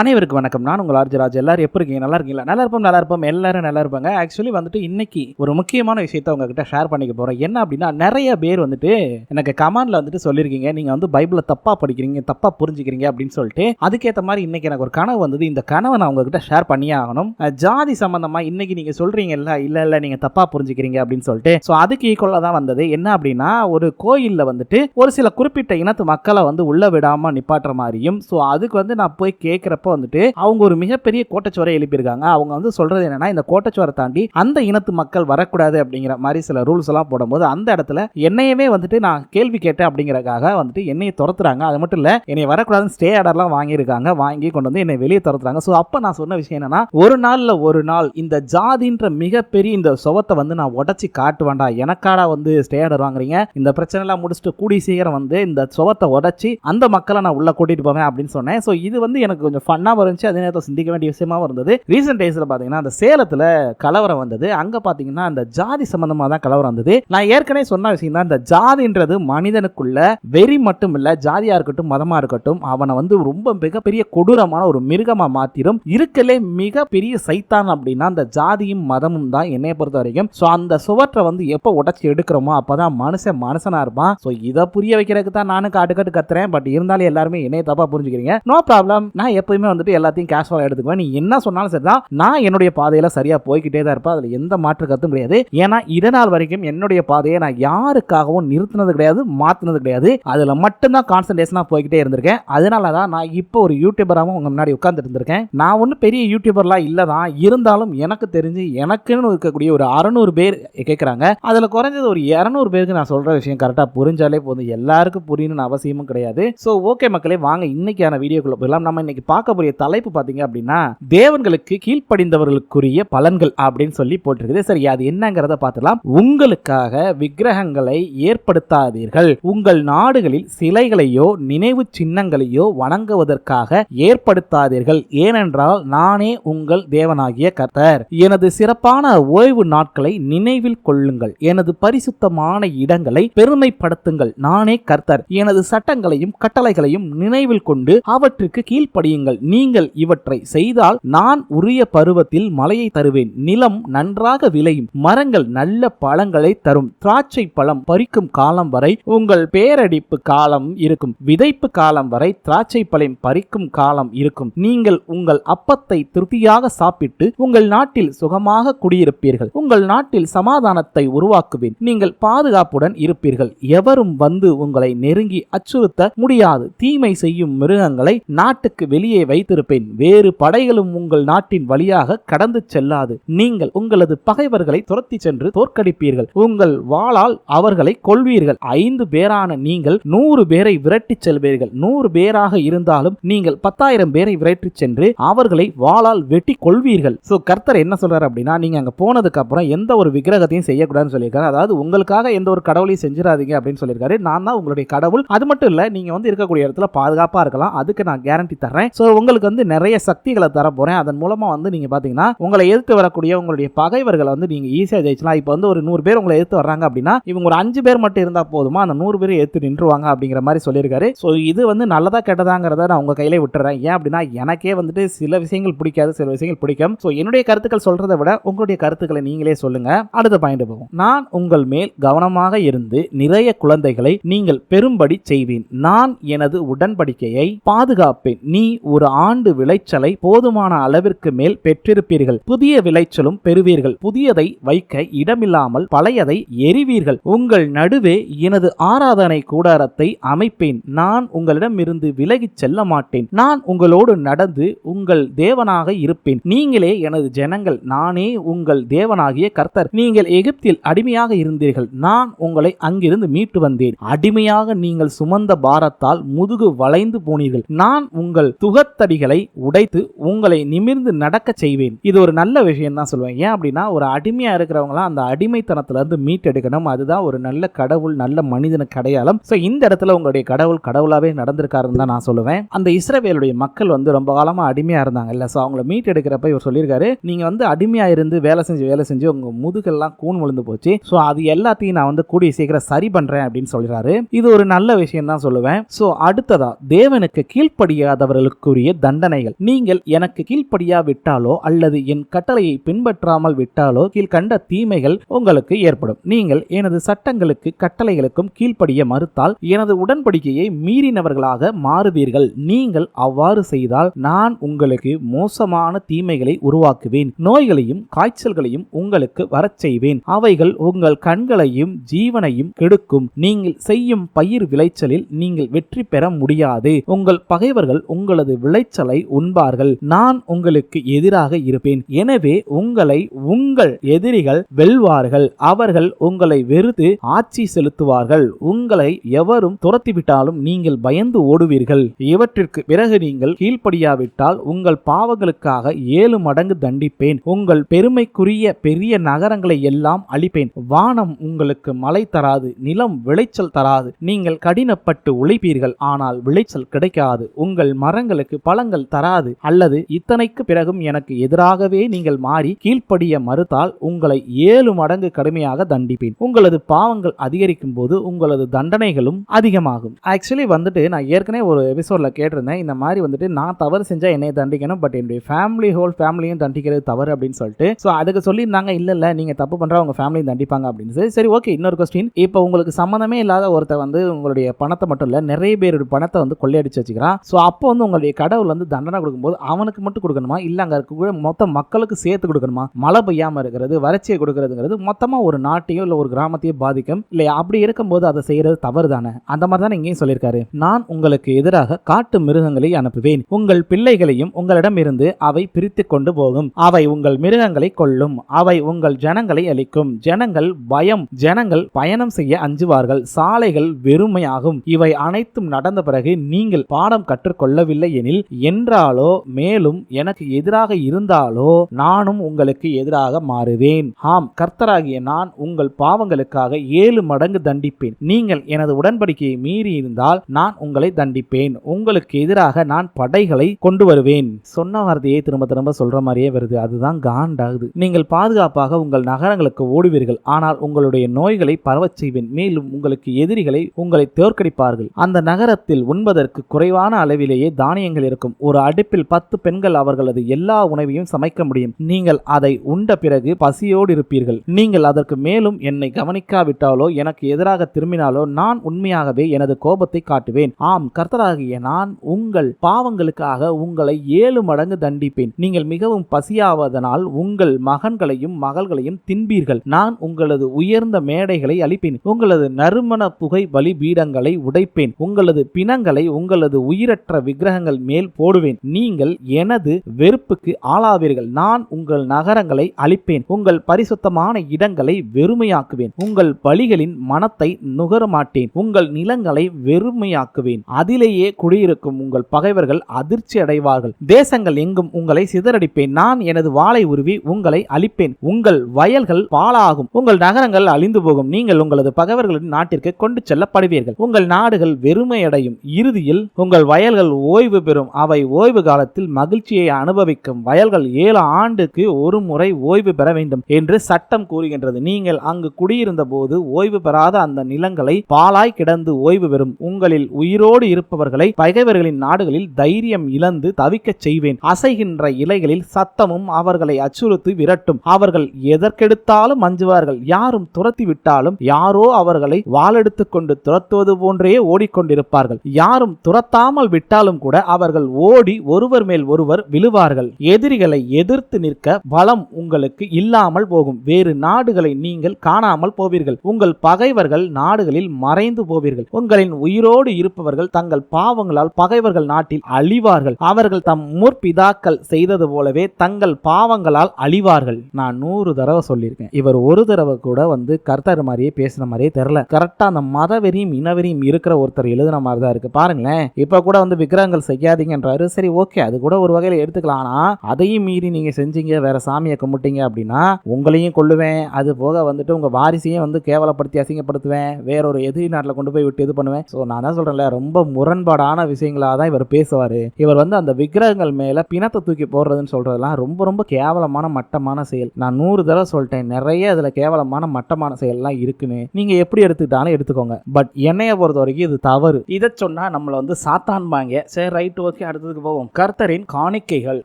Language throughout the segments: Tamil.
அனைவருக்கும் வணக்கம். நான் உங்கள் ஆர்ஜராஜ் எல்லாரும் எப்படி இருக்கீங்க? நல்லா இருக்கீங்களா? நல்லா இருப்போம் நல்லா இருப்போம். எல்லாரும் நல்லா இருப்பாங்க. ஆக்சுவலி வந்துட்டு இன்னைக்கு ஒரு முக்கியமான விஷயத்தை உங்ககிட்ட ஷேர் பண்ணிக்க போறேன். என்ன அப்படின்னா நிறைய பேர் வந்துட்டு எனக்கு கமாண்டில் வந்துட்டு சொல்லியிருக்கீங்க. நீங்க வந்து பைபிளை தப்பா படிக்கிறீங்க தப்பா புரிஞ்சுக்கிறீங்க அப்படின்னு சொல்லிட்டு அதுக்கேற்ற மாதிரி இன்னைக்கு எனக்கு ஒரு கனவு வந்தது. இந்த கனவை நான் உங்ககிட்ட ஷேர் பண்ணியே ஆகணும். ஜாதி சம்பந்தமா இன்னைக்கு நீங்க சொல்றீங்கல்ல இல்ல இல்ல நீங்க தப்பா புரிஞ்சுக்கிறீங்க அப்படின்னு சொல்லிட்டு. ஸோ அதுக்கு ஈக்குவலாக தான் வந்தது. என்ன அப்படின்னா ஒரு கோயிலில் வந்துட்டு ஒரு சில குறிப்பிட்ட இனத்து மக்களை வந்து உள்ள விடாம நிப்பாட்டுற மாதிரியும் ஸோ அதுக்கு வந்து நான் போய் கேட்குறப்ப வந்துட்டு அவங்க ஒரு மிகப்பெரிய கோட்டச்சுவரை எழுப்பியிருக்காங்க. அவங்க வந்து சொல்றது என்னன்னா இந்த கோட்டச்சுவரை தாண்டி அந்த இனத்து மக்கள் வரக்கூடாது அப்படிங்கிற மாதிரி சில ரூல்ஸ் எல்லாம் போடும்போது அந்த இடத்துல என்னையவே வந்துட்டு நான் கேள்வி கேட்டேன் அப்படிங்கிறக்காக வந்துட்டு என்னையை துரத்துறாங்க. அது மட்டும் இல்ல என்னை வரக்கூடாதுன்னு ஸ்டே ஆர்டர்லாம் வாங்கியிருக்காங்க. வாங்கி கொண்டு வந்து என்னை வெளியே துரத்துறாங்க. ஸோ அப்போ நான் சொன்ன விஷயம் என்னன்னா ஒரு நாள்ல ஒரு நாள் இந்த ஜாதின்ற மிகப்பெரிய இந்த சுவத்தை வந்து நான் உடச்சி காட்டுவேண்டா எனக்காடா வந்து ஸ்டே ஆர்டர் வாங்குறீங்க? இந்த பிரச்சனை எல்லாம் முடிச்சுட்டு கூடி சீக்கிரம் வந்து இந்த சுவத்தை உடச்சி அந்த மக்களை நான் உள்ள கூட்டிட்டு போவேன் அப்படின்னு சொன்னேன். ஸோ இது வந்து எனக்கு கொஞ்சம் ஃபன்னாகவும் இருந்துச்சு அதே நேரத்தில் சிந்திக்க வேண்டிய விஷயமாகவும் இருந்தது ரீசெண்ட் டேஸில் பார்த்தீங்கன்னா அந்த சேலத்தில் கலவரம் வந்தது. அங்கே பார்த்தீங்கன்னா அந்த ஜாதி சம்மந்தமாக தான் கலவரம் வந்தது. நான் ஏற்கனவே சொன்ன விஷயம் தான் இந்த ஜாதின்றது மனிதனுக்குள்ள வெறி மட்டும் இல்லை ஜாதியாக இருக்கட்டும் மதமாக இருக்கட்டும் அவனை வந்து ரொம்ப மிகப்பெரிய கொடூரமான ஒரு மிருகமாக மாத்திரும். இருக்கலே மிகப்பெரிய சைத்தான் அப்படின்னா அந்த ஜாதியும் மதமும் தான் என்னைய பொறுத்த வரைக்கும். ஸோ அந்த சுவற்றை வந்து எப்போ உடச்சி எடுக்கிறோமோ அப்போதான் மனுஷன் மனுஷனாக இருப்பான். ஸோ இதை புரிய வைக்கிறதுக்கு தான் நானும் காட்டு காட்டு கத்துறேன். பட் இருந்தாலும் எல்லாருமே என்னைய தப்பாக புரிஞ்சுக்கிறீங்க. நோ ப்ராப்ளம் நான் எப்பயுமே வந்துட்டு எல்லாத்தையும் கேஷுவலாக எடுத்துக்குவேன். நீ என்ன சொன்னாலும் சரிதான். நான் என்னுடைய பாதையில் சரியாக போய்கிட்டே தான் இருப்பேன். அதில் எந்த மாற்று கருத்தும் கிடையாது. ஏன்னா இதனால் வரைக்கும் என்னுடைய பாதையை நான் யாருக்காகவும் நிறுத்தினது கிடையாது மாற்றினது கிடையாது. அதில் மட்டும்தான் கான்சன்ட்ரேஷனாக போய்கிட்டே இருந்திருக்கேன். அதனால தான் நான் இப்போ ஒரு யூடியூபராகவும் உங்க முன்னாடி உட்காந்துட்டு இருந்திருக்கேன். நான் ஒன்றும் பெரிய யூடியூபர்லாம் இல்லை தான். இருந்தாலும் எனக்கு தெரிஞ்சு எனக்குன்னு இருக்கக்கூடிய ஒரு அறநூறு பேர் கேட்குறாங்க அதில் குறைஞ்சது ஒரு இரநூறு பேருக்கு நான் சொல்கிற விஷயம் கரெக்டாக புரிஞ்சாலே போதும். எல்லாருக்கும் புரியணும்னு அவசியமும் கிடையாது. ஸோ ஓகே மக்களே வாங்க இன்னைக்கான வீடியோக்குள்ளே போயிடலாம். நம்ம இன்னைக்கு பார்க்க போகிற தலைப்பு பார்த்தீங்க அப்படின்னா தேவன்களுக்கு கீழ்ப்படிந்தவர்களுக்குரிய பலன்கள் அப்படின்னு சொல்லி போட்டிருக்குது. சரி அது என்னங்கிறத பார்த்துலாம் உங்களுக்காக விக்கிரகங்களை ஏற்படுத்தாதீர்கள். உங்கள் நாடுகளில் சிலைகளையோ நினைவு சின்னங்களையோ வணங்குவதற்காக ஏற்படுத்தாதீர்கள். ஏனென்றால் நானே உங்கள் தேவனாகிய கர்த்தர். எனது சிறப்பான ஓய்வு நாட்களை நினைவில் கொள்ளுங்கள். எனது பரிசுத்தமான இடங்களை பெருமைப்படுத்துங்கள். நானே கர்த்தர். எனது சட்டங்களையும் கட்டளைகளையும் நினைவில் கொண்டு அவற்றுக்கு கீழ்ப்படியுங்கள். நீங்கள் இவற்றை செய்தால் நான் உரிய பருவத்தில் மழையை தருவேன். நிலம் நன்றாக விளையும். மரங்கள் நல்ல பழங்களை தரும். திராட்சை பழம் பறிக்கும் காலம் வரை உங்கள் பேரடிப்பு காலம் இருக்கும். விதைப்பு காலம் வரை திராட்சை பழம் பறிக்கும் காலம் இருக்கும். நீங்கள் உங்கள் அப்பத்தை திருப்தியாக சாப்பிட்டு உங்கள் நாட்டில் சுகமாக குடியிருப்பீர்கள். உங்கள் நாட்டில் சமாதானத்தை உருவாக்குவேன். நீங்கள் பாதுகாப்புடன் இருப்பீர்கள். எவரும் வந்து உங்களை நெருங்கி அச்சுறுத்த முடியாது. தீமை செய்யும் மிருகங்களை நாட்டுக்கு வெளியே வைத்திருப்பேன். வேறு படைகளும் உங்கள் நாட்டின் வழியாக கடந்து செல்லாது. நீங்கள் உங்களது பகைவர்களை துரத்தி சென்று தோற்கடிப்பீர்கள். உங்கள் வாளால் அவர்களை கொள்வீர்கள் ஐந்து பேரான நீங்கள் நூறு பேரை விரட்டிச் செல்வீர்கள். நூறு பேராக இருந்தாலும் நீங்கள் பத்தாயிரம் பேரை விரட்டிச் சென்று அவர்களை வாளால் வெட்டி கொள்வீர்கள் சோ கர்த்தர் என்ன சொல்றாரு அப்படின்னா நீங்க அங்க போனதுக்கு அப்புறம் எந்த ஒரு விக்கிரகத்தையும் செய்யக்கூடாதுன்னு சொல்லியிருக்காரு. அதாவது உங்களுக்காக எந்த ஒரு கடவுளையும் செஞ்சிடாதீங்க அப்படின்னு சொல்லியிருக்காரு. நான் தான் உங்களுடைய கடவுள். அது மட்டும் இல்ல நீங்க வந்து இருக்கக்கூடிய இடத்துல பாதுகாப்பா இருக்கலாம். அதுக்கு நான் கேரண்டி தர்றேன். சோ உங்களுக்கு வந்து நிறைய சக்திகளை தரப்போகிறேன் அதன் மூலமா வந்து நீங்க பாத்தீங்கன்னா உங்களை எதிர்த்து வரக்கூடிய உங்களுடைய பகைவர்களை வந்து நீங்க ஈஸியா ஜெயிச்சலாம் இப்போ வந்து ஒரு நூறு பேர் உங்களை எதிர்த்து வர்றாங்க அப்படின்னா இவங்க ஒரு அஞ்சு பேர் மட்டும் இருந்தா போதுமா? அந்த நூறு பேர் எதிர்த்து நின்றுவாங்க அப்படிங்கிற மாதிரி சொல்லியிருக்காரு. ஸோ இது வந்து நல்லதா கெட்டதாங்கிறத நான் உங்க கையில விட்டுறேன். ஏன் அப்படின்னா எனக்கே வந்துட்டு சில விஷயங்கள் பிடிக்காது சில விஷயங்கள் பிடிக்கும். ஸோ என்னுடைய கருத்துக்கள் சொல்றதை விட உங்களுடைய கருத்துக்களை நீங்களே சொல்லுங்க. அடுத்த பாயிண்ட் போவோம் நான் உங்கள் மேல் கவனமாக இருந்து நிறைய குழந்தைகளை நீங்கள் பெரும்படி செய்வேன். நான் எனது உடன்படிக்கையை பாதுகாப்பேன். நீ ஒரு ஆண்டு விளைச்சலை போதுமான அளவிற்கு மேல் பெற்றிருப்பீர்கள். புதிய விளைச்சலும் பெறுவீர்கள். புதியதை வைக்க இடமில்லாமல் பழையதை எரிவீர்கள் உங்கள் நடுவே எனது ஆராதனை கூடாரத்தை அமைப்பேன். நான் உங்களிடமிருந்து விலகிச் செல்ல மாட்டேன். நான் உங்களோடு நடந்து உங்கள் தேவனாக இருப்பேன். நீங்களே எனது ஜனங்கள். நானே உங்கள் தேவனாகிய கர்த்தர். நீங்கள் எகிப்தில் அடிமையாக இருந்தீர்கள். நான் உங்களை அங்கிருந்து மீட்டு வந்தேன். அடிமையாக நீங்கள் சுமந்த பாரத்தால் முதுகு வளைந்து போனீர்கள். நான் உங்கள் துகத்தடிகளை உடைத்து உங்களை நிமிர்ந்து நடக்க செய்வேன். இது ஒரு நல்ல விஷயம் தான் சொல்லுவேன். ஏன் அப்படின்னா ஒரு அடிமையா இருக்கிறவங்களாம் அந்த அடிமைத்தனத்துல இருந்து மீட்டெடுக்கணும். அதுதான் ஒரு நல்ல கடவுள் நல்ல மனிதனுக்கு அடையாளம் ஸோ இந்த இடத்துல உங்களுடைய கடவுள் கடவுளாவே நடந்திருக்காருன்னு தான் நான் சொல்லுவேன். அந்த இஸ்ரவேலுடைய மக்கள் வந்து ரொம்ப காலமா அடிமையா இருந்தாங்க இல்ல ஸோ அவங்கள மீட் எடுக்கிறப்ப இவர் சொல்லியிருக்காரு நீங்க வந்து அடிமையா இருந்து வேலை செஞ்சு வேலை செஞ்சு உங்க முதுகெல்லாம் கூன் விழுந்து போச்சு. ஸோ அது எல்லாத்தையும் நான் வந்து கூடிய சீக்கிரம் சரி பண்றேன் அப்படின்னு சொல்றாரு இது ஒரு நல்ல விஷயம் தான் சொல்லுவேன். ஸோ அடுத்ததா தேவனுக்கு கீழ்ப்படியாதவர்களுக்குரிய கொடுக்கக்கூடிய தண்டனைகள். நீங்கள் எனக்கு கீழ்ப்படியாவிட்டாலோ அல்லது என் கட்டளையை பின்பற்றாமல் விட்டாலோ கீழ்கண்ட தீமைகள் உங்களுக்கு ஏற்படும். நீங்கள் எனது சட்டங்களுக்கு கட்டளைகளுக்கும் கீழ்ப்படிய மறுத்தால் எனது உடன்படிக்கையை மீறினவர்களாக மாறுவீர்கள். நீங்கள் அவ்வாறு செய்தால் நான் உங்களுக்கு மோசமான தீமைகளை உருவாக்குவேன். நோய்களையும் காய்ச்சல்களையும் உங்களுக்கு வரச் செய்வேன். அவைகள் உங்கள் கண்களையும் ஜீவனையும் கெடுக்கும். நீங்கள் செய்யும் பயிர் விளைச்சலில் நீங்கள் வெற்றி பெற முடியாது. உங்கள் பகைவர்கள் உங்களது விளைச்சலை உண்பார்கள். நான் உங்களுக்கு எதிராக இருப்பேன். எனவே உங்களை உங்கள் எதிரிகள் வெல்வார்கள். அவர்கள் உங்களை வெறுத்து ஆட்சி செலுத்துவார்கள். உங்களை எவரும் துரத்திவிட்டாலும் நீங்கள் பயந்து ஓடுவீர்கள். இவற்றிற்கு பிறகு நீங்கள் கீழ்ப்படியாவிட்டால் உங்கள் பாவங்களுக்காக ஏழு மடங்கு தண்டிப்பேன். உங்கள் பெருமைக்குரிய பெரிய நகரங்களை எல்லாம் அழிப்பேன். வானம் உங்களுக்கு மழை தராது நிலம் விளைச்சல் தராது. நீங்கள் கடினப்பட்டு உழைப்பீர்கள். ஆனால் விளைச்சல் கிடைக்காது. உங்கள் மரங்களுக்கு பழங்கள் தராது. அல்லது இத்தனைக்கு பிறகும் எனக்கு எதிராகவே நீங்கள் மாறி கீழ்ப்படிய மறுத்தால் உங்களை ஏழு மடங்கு கடுமையாக தண்டிப்பேன். உங்களது பாவங்கள் அதிகரிக்கும் போது உங்களது தண்டனைகளும் அதிகமாகும். ஆக்சுவலி வந்துட்டு நான் ஏற்கனவே ஒரு எபிசோட்ல கேட்டிருந்தேன். இந்த மாதிரி வந்துட்டு நான் தவறு செஞ்சா என்னை தண்டிக்கணும். பட் என்னுடைய ஃபேமிலி ஹோல் ஃபேமிலியும் தண்டிக்கிறது தவறு அப்படின்னு சொல்லிட்டு ஸோ அதுக்கு சொல்லியிருந்தாங்க இல்லை இல்லை நீங்க தப்பு பண்றா உங்க ஃபேமிலியும் தண்டிப்பாங்க அப்படின்னு சரி ஓகே இன்னொரு கொஸ்டின் இப்போ உங்களுக்கு சம்மந்தமே இல்லாத ஒருத்தர் வந்து உங்களுடைய பணத்தை மட்டும் இல்லை நிறைய பேரோட பணத்தை வந்து கொள்ளையடிச்சு வச்சுக்கிறான். ஸோ அப்போ வந்து உங்களுடைய கடவுள் வந்து தண்டனை கொடுக்கும்போது அவனுக்கு மட்டும் கொடுக்கணுமா? இல்லை அங்கே இருக்கக்கூடிய மொத்த மக்களுக்கு சேர்த்து கொடுக்கணுமா? மழை பெய்யாம இருக்கிறது வறட்சியை கொடுக்கறதுங்கிறது மொத்தமாக ஒரு நாட்டையோ இல்லை ஒரு கிராமத்தையோ பாதிக்கும். இல்லையா? அப்படி இருக்கும்போது அதை செய்யறது தவறு தானே அந்த மாதிரி தானே இங்கேயும் சொல்லியிருக்காரு. நான் உங்களுக்கு எதிராக காட்டு மிருகங்களை அனுப்புவேன். உங்கள் பிள்ளைகளையும் உங்களிடம் இருந்து அவை பிரித்து கொண்டு போகும். அவை உங்கள் மிருகங்களை கொல்லும். அவை உங்கள் ஜனங்களை அளிக்கும் ஜனங்கள் பயம். ஜனங்கள் பயணம் செய்ய அஞ்சுவார்கள். சாலைகள் வெறுமையாகும். இவை அனைத்தும் நடந்த பிறகு நீங்கள் பாடம் கற்றுக்கொள்ளவில்லை எனில் என்றாலோ மேலும் எனக்கு எதிராக இருந்தாலோ நானும் உங்களுக்கு எதிராக மாறுவேன். ஆம் கர்த்தராகிய நான் உங்கள் பாவங்களுக்காக ஏழு மடங்கு தண்டிப்பேன். நீங்கள் எனது உடன்படிக்கையை மீறி இருந்தால் நான் உங்களை தண்டிப்பேன். உங்களுக்கு எதிராக நான் படைகளை கொண்டு வருவேன். சொன்ன வார்த்தையை திரும்ப திரும்ப சொல்ற மாதிரியே வருது. அதுதான் காண்டாகுது. நீங்கள் பாதுகாப்பாக உங்கள் நகரங்களுக்கு ஓடுவீர்கள். ஆனால் உங்களுடைய நோய்களை பரவச் செய்வேன். மேலும் உங்களுக்கு எதிரிகளை உங்களை தோற்கடிப்பார்கள் அந்த நகரத்தில் உண்பதற்கு குறைவான அளவிலேயே தானியங்கள் இருக்கும். ஒரு அடுப்பில் பத்து பெண்கள் அவர்களது எல்லா உணவையும் சமைக்க முடியும். நீங்கள் அதை உண்ட பிறகு பசியோடு இருப்பீர்கள். நீங்கள் அதற்கு மேலும் என்னை கவனிக்காவிட்டாலோ எனக்கு எதிராக திரும்பினாலோ நான் உண்மையாகவே எனது கோபத்தை காட்டுவேன். ஆம் கர்த்தராகிய நான் உங்கள் பாவங்களுக்காக உங்களை ஏழு மடங்கு தண்டிப்பேன். நீங்கள் மிகவும் பசியாவதனால் உங்கள் மகன்களையும் மகள்களையும் தின்பீர்கள். நான் உங்களது உயர்ந்த மேடைகளை அழிப்பேன். உங்களது நறுமண புகை பலி பீடங்களை உடைப்பேன். உங்களது பிணங்களை உங்களது உயிரற்ற விக்கிரகங்கள் மேல் போடுவேன். நீங்கள் எனது வெறுப்புக்கு ஆளாவீர்கள். நான் உங்கள் நகரங்களை அழிப்பேன். உங்கள் பரிசுத்தமான இடங்களை வெறுமையாக்குவேன். உங்கள் பலிகளின் மனத்தை நுகர மாட்டேன் உங்கள் நிலங்களை வெறுமையாக்குவேன். அதிலேயே குடியிருக்கும் உங்கள் பகைவர்கள் அதிர்ச்சி அடைவார்கள். தேசங்கள் எங்கும் உங்களை சிதறடிப்பேன். நான் எனது வாளை உருவி உங்களை அழிப்பேன். உங்கள் வயல்கள் பாழாகும். உங்கள் நகரங்கள் அழிந்து போகும். நீங்கள் உங்களது பகைவர்களின் நாட்டிற்கு கொண்டு செல்லப்படுவீர்கள். உங்கள் நாடுகள் வெறுமையடையும். இறுதியில் உங்கள் வயல்கள் ஓய்வு பெறும். அவை ஓய்வு காலத்தில் மகிழ்ச்சியை அனுபவிக்கும். வயல்கள் ஏழு ஆண்டுக்கு ஒரு முறை ஓய்வு பெற வேண்டும் என்று சட்டம் கூறுகின்றது. நீங்கள் அங்கு குடியிருந்த போது ஓய்வு பெறாத அந்த நிலங்களை பாலாய் கிடந்து ஓய்வு பெறும். உங்களில் உயிரோடு இருப்பவர்களை பகைவர்களின் நாடுகளில் தைரியம் இழந்து தவிக்கச் செய்வேன். அசைகின்ற இலைகளில் சத்தமும் அவர்களை அச்சுறுத்தி விரட்டும். அவர்கள் எதற்கெடுத்தாலும் அஞ்சுவார்கள். யாரும் துரத்தி விட்டாலும் யாரோ அவர்களை வாளெடுத்து கொண்டு துரத்துவது போன்றே ஓடிக்கொண்டிருப்பார்கள். யாரும் துரத்தாமல் விட்டாலும் கூட அவர்கள் ஓடி ஒருவர் மேல் ஒருவர் விழுவார்கள். எதிரிகளை எதிர்த்து நிற்க பலம் உங்களுக்கு இல்லாமல் போகும். வேறு நாடுகளை நீங்கள் காணாமல் போவீர்கள். உங்கள் பகைவர்கள் நாடுகளில் மறைந்து போவீர்கள். உங்களின் உயிரோடு இருப்பவர்கள் தங்கள் பாவங்களால் பகைவர்கள் நாட்டில் அழிவார்கள். அவர்கள் தம் முற்பிதாக்கள் செய்தது போலவே தங்கள் பாவங்களால் அழிவார்கள். நான் நூறு தடவை சொல்லியிருக்கேன். இவர் ஒரு தடவை கூட வந்து கர்த்தர் மாதிரியே பேசுன மாதிரியே தெரியல. கரெக்டா அந்த மதவெறியும் இனவெறியும் இருக்கிற ஒருத்தர் எழுதுன மாதிரி தான் இருக்கு. பாருங்களேன். இப்ப கூட வந்து விக்கிரகங்கள் அப்படிங்கன்றாரு. சரி ஓகே. அது கூட ஒரு வகையில எடுத்துக்கலாம். ஆனால் அதையும் மீறி நீங்கள் செஞ்சீங்க வேற சாமியை கும்பிட்டீங்க அப்படின்னா உங்களையும் கொள்ளுவேன் அது போக வந்துட்டு உங்க வாரிசையும் வந்து கேவலப்படுத்தி அசிங்கப்படுத்துவேன். வேற ஒரு எதிரி நாட்டில் கொண்டு போய் விட்டு இது பண்ணுவேன். ஸோ நான் தான் சொல்றேன்ல ரொம்ப முரண்பாடான விஷயங்களா தான் இவர் பேசுவார். இவர் வந்து அந்த விக்கிரகங்கள் மேலே பிணத்தை தூக்கி போடுறதுன்னு சொல்றதெல்லாம் ரொம்ப ரொம்ப கேவலமான மட்டமான செயல். நான் நூறு தடவை சொல்லிட்டேன். நிறைய அதில் கேவலமான மட்டமான செயல்லாம் இருக்குன்னு. நீங்கள் எப்படி எடுத்துக்கிட்டாலும் எடுத்துக்கோங்க. பட் என்னைய பொறுத்த வரைக்கும் இது தவறு. இதை சொன்னால் நம்மளை வந்து சாத்தான்பாங்க சரி ரைட்டு ஓகே அடுத்ததுக்கு போவோம். கர்த்தரின் காணிக்கைகள்.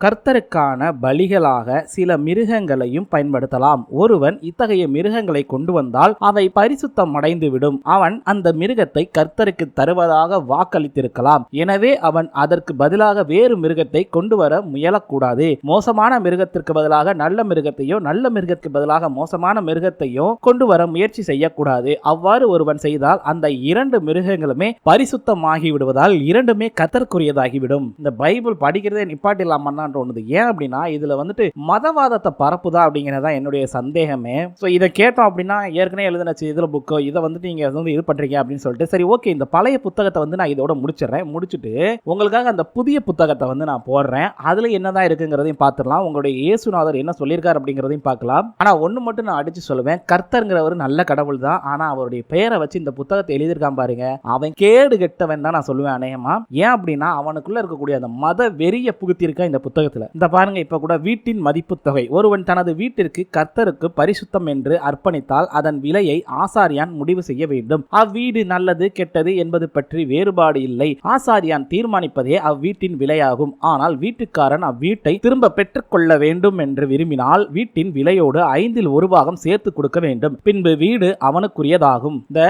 கர்த்தருக்கான பலிகளாக சில மிருகங்களையும் பயன்படுத்தலாம். ஒருவன் இத்தகைய மிருகங்களை கொண்டு வந்தால் அவை பரிசுத்தம் அடைந்து விடும் அவன் அந்த மிருகத்தை கர்த்தருக்கு தருவதாக வாக்களித்திருக்கலாம். எனவே அவன் அதற்கு பதிலாக வேறு மிருகத்தை கொண்டு வர முயலக்கூடாது. மோசமான மிருகத்திற்கு பதிலாக நல்ல மிருகத்தையோ நல்ல மிருகத்துக்கு பதிலாக மோசமான மிருகத்தையோ கொண்டு வர முயற்சி செய்யக்கூடாது. அவ்வாறு ஒருவன் செய்தால் அந்த இரண்டு மிருகங்களுமே பரிசுத்தமாகி விடுவதால் இரண்டுமே கத்தற்குரியதாகிவிடும் இந்த பைபிள் படிக்கிறதே நிப்பாட்டிலாமான்னு தோணுது. ஏன் அப்படின்னா இதில் வந்துட்டு மதவாதத்தை பரப்புதா அப்படிங்கிறதா என்னுடைய சந்தேகமே. ஸோ இதை கேட்டோம் அப்படின்னா ஏற்கனவே எழுதின இதில் புக்கோ இதை வந்துட்டு நீங்கள் வந்து இது பண்ணுறீங்க அப்படின்னு சொல்லிட்டு சரி ஓகே இந்த பழைய புத்தகத்தை வந்து நான் இதோட முடிச்சிடுறேன். முடிச்சுட்டு உங்களுக்காக அந்த புதிய புத்தகத்தை வந்து நான் போடுறேன். அதில் என்னதான் இருக்குங்கிறதையும் பார்த்துடலாம். உங்களுடைய இயேசுநாதர் என்ன சொல்லியிருக்காரு அப்படிங்கிறதையும் பார்க்கலாம். ஆனால் ஒன்று மட்டும் நான் அடித்து சொல்லுவேன். கர்த்தருங்கிறவர் நல்ல கடவுள் தான் ஆனால் அவருடைய பெயரை வச்சு இந்த புத்தகத்தை எழுதியிருக்கான் பாருங்க. அவன் கேடு கெட்டவன் தான் நான் சொல்லுவேன் அநேகமா. ஏன் அப்படின்னா அவனுக்குள்ள இருக்கக்கூடிய அந்த மத வெறிய புகுத்தியிருக்கா இந்த புத்தகத்தில். இந்த பாருங்க இப்போ கூட வீட்டின் மதிப்பு தொகை. ஒருவன் தனது வீட்டிற்கு கர்த்தருக்கு பரிசுத்தம் என்று அர்ப்பணித்தால் அதன் விலையை ஆசாரியான் முடிவு செய்ய வேண்டும். அவ்வீடு நல்லது கெட்டது என்பது பற்றி வேறுபாடு இல்லை. ஆசாரியான் தீர்மானிப்பதே அவ்வீட்டின் விலையாகும். ஆனால் வீட்டுக்காரன் அவ்வீட்டை திரும்ப பெற்றுக்கொள்ள வேண்டும் என்று விரும்பினால் வீட்டின் விலையோடு ஐந்தில் ஒரு பாகம் சேர்த்து கொடுக்க வேண்டும். பின்பு வீடு அவனுக்குரியதாகும். இந்த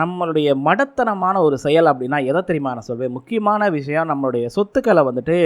நம்மளுடைய மடத்தனமான ஒரு செயல் அப்படின்னா எதை தெரியுமா நான் சொல்வேன்? முக்கியமான விஷயம் நம்மளுடைய சொத்துக்களை வந்துட்டு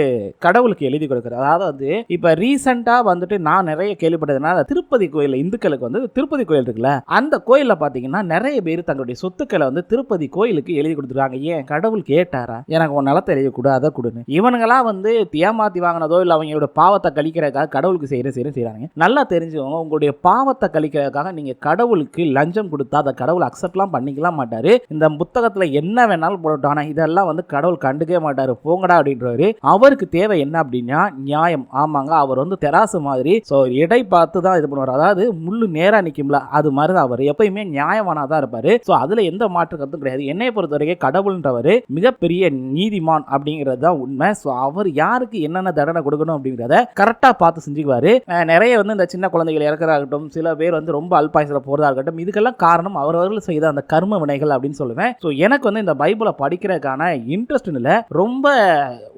கடவுளுக்கு எழுதி கொடுக்குறது அதாவது வந்து இப்போ ரீசெண்டாக வந்துட்டு நான் நிறைய கேள்விப்பட்டதுன்னா திருப்பதி கோயிலில் இந்துக்களுக்கு வந்து திருப்பதி கோயில் இருக்குல்ல அந்த கோயிலில் பார்த்தீங்கன்னா நிறைய பேர் தங்களுடைய சொத்துக்களை வந்து திருப்பதி கோயிலுக்கு எழுதி கொடுத்துருக்காங்க. ஏன்? கடவுள் கேட்டாரா? எனக்கு உன் நிலத்தை எழுதி கொடு அதை கொடுன்னு. இவனுங்களாம் வந்து ஏமாத்தி வாங்கினதோ இல்லை அவங்களோட பாவத்தை கழிக்கிறதுக்காக கடவுளுக்கு செய்கிற செய்கிற செய்கிறாங்க நல்லா தெரிஞ்சவங்க உங்களுடைய பாவத்தை கழிக்கிறதுக்காக நீங்கள் கடவுளுக்கு லஞ்சம் கொடுத்தா அதை கடவுள் அக்செப்ட்லாம் பண்ணிக்கலாம் மாட்டார். இந்த புத்தகத்தில் என்ன வேணாலும் போட்டோம் ஆனால் இதெல்லாம் வந்து கடவுள் கண்டுக்கவே மாட்டார். போங்கடா அப்படின்றவரு. அவருக்கு தேவை என்ன அப்படின்னா நியாயம். ஆமாங்க அவர் வந்து தெராசு மாதிரி ஸோ எடை பார்த்து தான் இது பண்ணுவார். அதாவது முள்ளு நேராக நிற்கும்ல அது மாதிரி தான் அவர். எப்பயுமே நியாயமானா தான் இருப்பாரு. ஸோ அதில் எந்த மாற்று கருத்தும் கிடையாது. என்னை பொறுத்த வரைக்கும் கடவுள்ன்றவர் மிகப்பெரிய நீதிமான் அப்படிங்கிறது தான் உண்மை. ஸோ அவர் யாருக்கு என்னென்ன தண்டனை கொடுக்கணும் அப்படிங்கிறத கரெக்டாக பார்த்து செஞ்சுக்குவாரு. நிறைய வந்து இந்த சின்ன குழந்தைகள் இறக்குறதாகட்டும் சில பேர் வந்து ரொம்ப அல்பாயசில் போகிறதா இருக்கட்டும் இதுக்கெல்லாம் காரணம் அவரவர்கள் செய்த அந்த கர்ம வினைகள் அப்படின்னு சொல்லுவேன். ஸோ எனக்கு வந்து இந்த பைபிளை படிக்கிறதுக்கான இன்ட்ரெஸ்ட் இல்லை ரொம்ப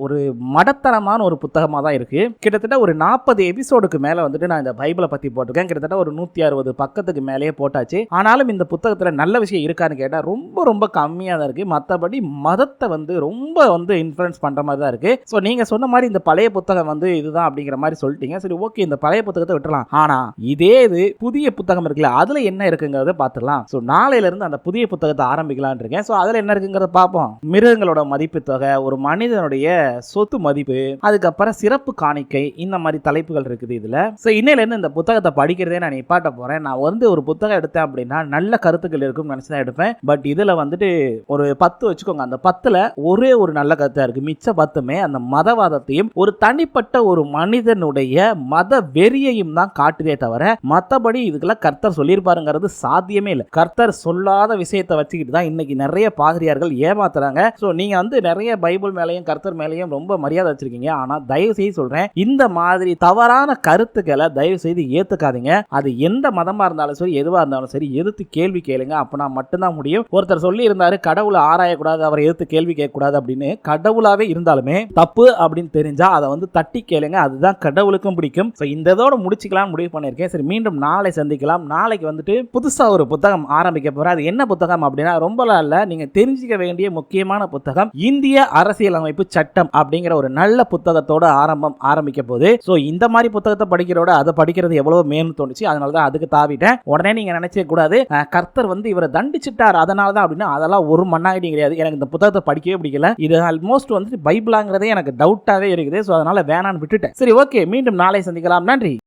ஒரு மடத்தனமான ஒரு புத்தகமாக தான் இருக்குது கிட்டத்தட்ட ஒரு நாற்பது எபிசோடுக்கு மேலே வந்துட்டு நான் இந்த பைபிளை பற்றி போட்டிருக்கேன். கிட்டத்தட்ட ஒரு நூற்றி அறுபது பக்கத்துக்கு மேலேயே போட்டாச்சு. ஆனாலும் இந்த புத்தகத்தில் நல்ல விஷயம் இருக்கான்னு கேட்டால் ரொம்ப ரொம்ப கம்மியாக தான் இருக்குது மற்றபடி மதத்தை வந்து ரொம்ப வந்து இன்ஃப்ளூயன்ஸ் பண்ணுற மாதிரி தான் இருக்குது ஸோ நீங்கள் சொன்ன மாதிரி இந்த பழைய புத்தகம் வந்து இதுதான் அப்படிங்கிற மாதிரி சொல்லிட்டீங்க. சரி ஓகே இந்த பழைய புத்தகத்தை விட்டுலாம் ஆனால் இதே இது புதிய புத்தகம் இருக்குல்ல அதில் என்ன இருக்குங்கிறத பார்த்துடலாம். ஸோ நாளையிலேருந்து அந்த புதிய புத்தகத்தை ஆரம்பிக்கலான் இருக்கேன். ஸோ அதில் என்ன இருக்குங்கிறத பார்ப்போம். மிருகங்களோட மதிப்பு தொகை ஒரு மனிதனுடைய சொத்து மதிப்பு அதுக்கப்புறம் சிறப்பு காணிக்கை இந்த மாதிரி தலைப்புகள் இருக்குது இதில். ஸோ இன்னையிலேருந்து இந்த புத்தகத்தை படிக்கிறதே நான் நிப்பாட்ட போகிறேன் நான் வந்து ஒரு புத்தகம் எடுத்தேன் அப்படின்னா நல்ல கருத்துக்கள் இருக்கும்னு நினச்சி தான் எடுப்பேன். பட் இதில் வந்துட்டு ஒரு பத்து வச்சுக்கோங்க. அந்த பத்தில் ஒரே ஒரு நல்ல கருத்தாக இருக்குது மிச்ச பத்துமே அந்த மதவாதத்தையும் ஒரு தனிப்பட்ட ஒரு மனிதனுடைய மத வெறியையும் தான் காட்டுதே தவிர மற்றபடி இதுக்கெல்லாம் கர்த்தர் சொல்லியிருப்பாருங்கிறது சாத்தியமே இல்லை. கர்த்தர் சொல்லாத விஷயத்தை வச்சுக்கிட்டு தான் இன்னைக்கு நிறைய பாதிரியார்கள் ஏமாத்துறாங்க. ஸோ நீங்கள் வந்து நிறைய பைபிள் மேலேயும் கர்த்தர் மேலேயும் ரொம்ப மரியாதை வச்சிருக்கீங்க. ஆனால் தயவு செய்து சொல்கிறேன் இந்த மாதிரி தவறான கருத்துக்களை தயவு செய்து ஏற்றுக்காதீங்க அது எந்த மதமாக இருந்தாலும் சரி எதுவாக இருந்தாலும் சரி எதிர்த்து கேள்வி கேளுங்க. அப்போனா மட்டும்தான் முடியும். ஒருத்தர் சொல்லி இருந்தாரு கடவுளை ஆராயக்கூடாது அவரை எதிர்த்து கேள்வி கேட்கக்கூடாது அப்படின்னு. கடவுளாவே இருந்தாலுமே தப்பு அப்படின்னு தெரிஞ்சா அதை வந்து தட்டி கேளுங்க. அதுதான் கடவுளுக்கும் பிடிக்கும். ஸோ இந்த இதோட முடிச்சுக்கலாம் முடிவு பண்ணியிருக்கேன். சரி மீண்டும் நாளை சந்திக்கலாம். நாளைக்கு வந்துட்டு புதுசாக ஒரு புத்தகம் ஆரம்பிக்க போகிறேன் அது என்ன புத்தகம் அப்படின்னா ரொம்பலாம் இல்லை நீங்கள் தெரிஞ்சுக்க வேண்டிய முக்கியமான புத்தகம் இந்திய அரசியலமைப்பு சட்டம் அப்படிங்கிற ஒரு நல்ல புத்தகத்தோட ஆரம்பம் ஆரம்பிக்க போது ஸோ இந்த மாதிரி புத்தகத்தை படிக்கிறோட அதை படிக்கிறது எவ்வளவு மேலும் தோணுச்சு. அதனால தான் அதுக்கு தாவிட்டேன். உடனே நீங்க நினைச்சே கூடாது. கர்த்தர் வந்து இவரை தண்டிச்சிட்டார். அதனால தான் அப்படின்னா அதெல்லாம் ஒரு மண்ணாகிட்டி கிடையாது. எனக்கு இந்த புத்தகத்தை படிக்கவே பிடிக்கல. இது ஆல்மோஸ்ட் வந்து பைபிளாங்கிறதே எனக்கு டவுட்டாகவே இருக்குது. ஸோ அதனால வேணான்னு விட்டுட்டேன். சரி ஓகே மீண்டும் நாளை சந்திக்கலாம். நன்றி.